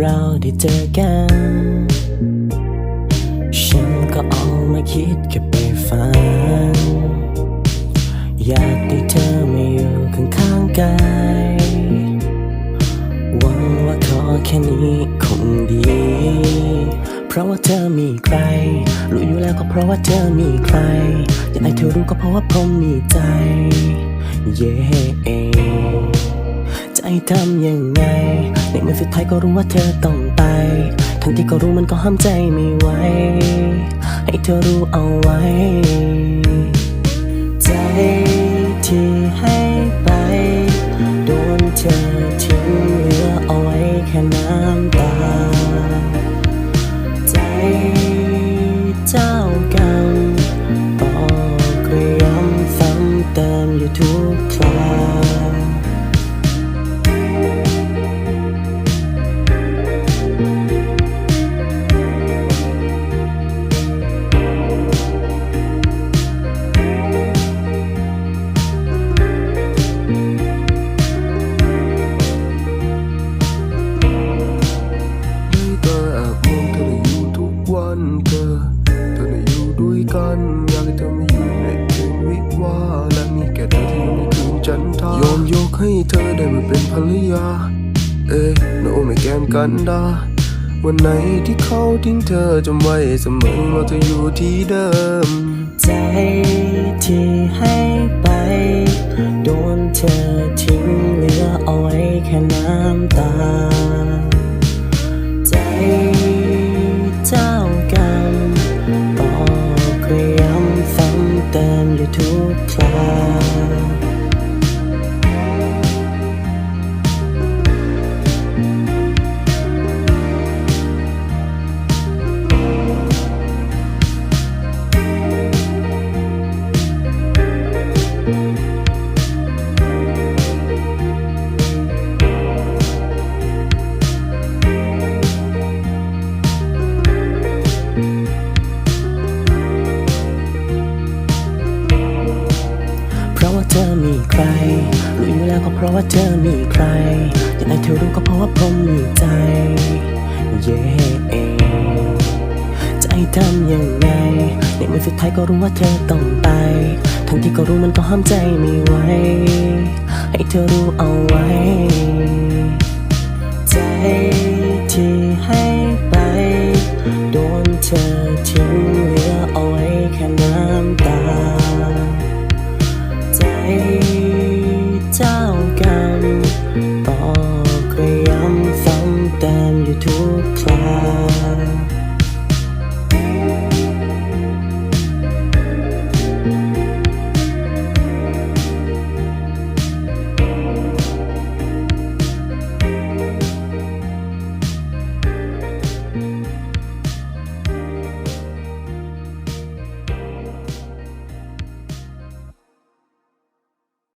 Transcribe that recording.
เราได้เจอกัน ฉันก็เอามาคิดเก็บไปฝัน อยากได้เธอมาอยู่ข้างๆกายหวังว่าขอแค่นี้คงดี เพราะว่าเธอมีใคร รู้อยู่แล้วก็เพราะว่าเธอมีใคร อยากให้เธอรู้ก็เพราะว่าผมมีใจ เย้จะให้ ทำยังไง ในเมื่อสุดท้ายก็รู้ว่าเธอต้องไป ทั้งที่ก็รู้มันก็ห้ามใจไม่ไหว ให้เธอรู้เอาไว้ ใจที่ให้ไป โดนเธอที ให้เธอได้มาเป็นภรรยา เอ้ยโนไม่แก้มกันดา วันไหนที่เขาทิ้งเธอจำไว้เสมอว่าเธออยู่ที่เดิม ใจที่ให้ไป โดนเธอทิ้งเหลือเอาไว้แค่น้ำตา ใจเจ้ากรรมบอกระย้ำซ้ำเติมอยู่ทุกครา ราะว่าเธอมีใคร อยากให้เธอรู้ก็เพราะว่าผมมีใจ เย่จะให้ทำยังไง ในเมื่อสุดท้ายก็รู้ว่าเธอต้องไป ทั้งที่ก็รู้มันก็ห้ามใจไม่ไหว ให้เธอรู้เอาไว้